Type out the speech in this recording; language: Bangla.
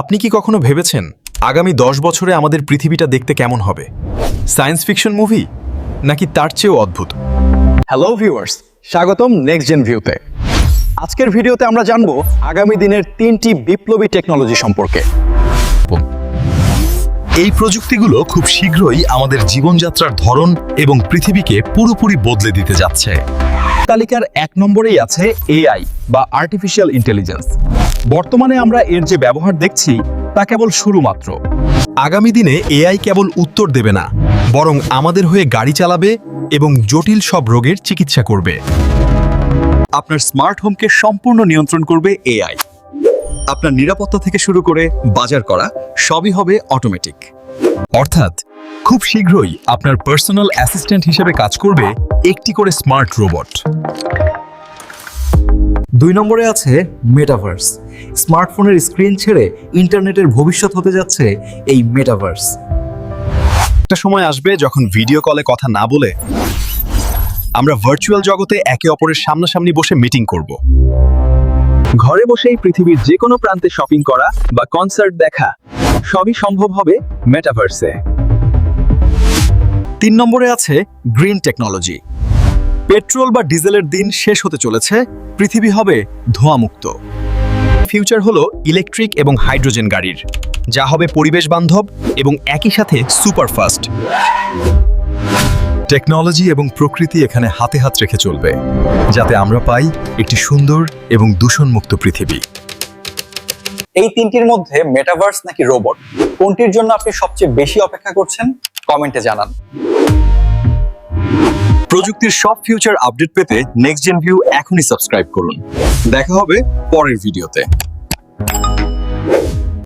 আপনি কি কখনো ভেবেছেন আগামী দশ বছরে আমাদের পৃথিবীটা দেখতে কেমন হবে? Science fiction movie? নাকি তার চেয়েও অদ্ভুত? হ্যালো ভিউয়ার্স স্বাগতম নেক্সট জেন ভিউতে আজকের ভিডিওতে আমরা জানব আগামী দিনের তিনটি বিপ্লবী টেকনোলজি সম্পর্কে। এই প্রযুক্তিগুলো খুব শীঘ্রই আমাদের জীবনযাত্রার ধরন এবং পৃথিবীকে পুরোপুরি বদলে দিতে যাচ্ছে। তালিকার এক নম্বরেই আছে এআই বা আর্টিফিশিয়াল ইন্টেলিজেন্স বর্তমানে আমরা এর যে ব্যবহার দেখছি, তা কেবল শুরু মাত্র আগামী দিনে এআই কেবল উত্তর দেবে না, বরং আমাদের হয়ে গাড়ি চালাবে এবং জটিল সব রোগের চিকিৎসা করবে। আপনার স্মার্ট হোমকে সম্পূর্ণ নিয়ন্ত্রণ করবে এআই। আপনার নিরাপত্তা থেকে শুরু করে বাজার করা, সবই হবে অটোমেটিক। অর্থাৎ, খুব শীঘ্রই আপনার পার্সোনাল অ্যাসিস্ট্যান্ট হিসেবে কাজ করবে একটি করে স্মার্ট রোবট। দুই নম্বরে আছে মেটাভার্স স্মার্টফোনের স্ক্রিন ছেড়ে ইন্টারনেটের ভবিষ্যৎ হতে যাচ্ছে এই মেটাভার্স একটা সময় আসবে যখন ভিডিও কলে কথা না বলে আমরা ভার্চুয়াল জগতে একে অপরের সামনাসামনি বসে মিটিং করব। ঘরে বসেই পৃথিবীর যে কোনো প্রান্তে শপিং করা বা কনসার্ট দেখা, সবই সম্ভব হবে মেটাভার্সে তিন নম্বরে আছে গ্রিন টেকনোলজি পেট্রোল বা ডিজেলের দিন শেষ হতে চলেছে, পৃথিবী হবে ধোঁয়ামুক্ত। ফিউচার হলো ইলেকট্রিক এবং হাইড্রোজেন গাড়ির, যা হবে পরিবেশ বান্ধব এবং একই সাথে সুপারফাস্ট। টেকনোলজি এবং প্রকৃতি এখানে হাতে হাত রেখে চলবে, যাতে আমরা পাই একটি সুন্দর এবং দূষণমুক্ত পৃথিবী। এই তিনটির মধ্যে মেটাভার্স নাকি রোবট কোনটির জন্য আপনি সবচেয়ে বেশি অপেক্ষা করছেন? কমেন্টে জানান। প্রযুক্তির সব ফিউচার আপডেট পেতে নেক্সট জেন ভিউ এখনই সাবস্ক্রাইব করুন। দেখা হবে পরের ভিডিওতে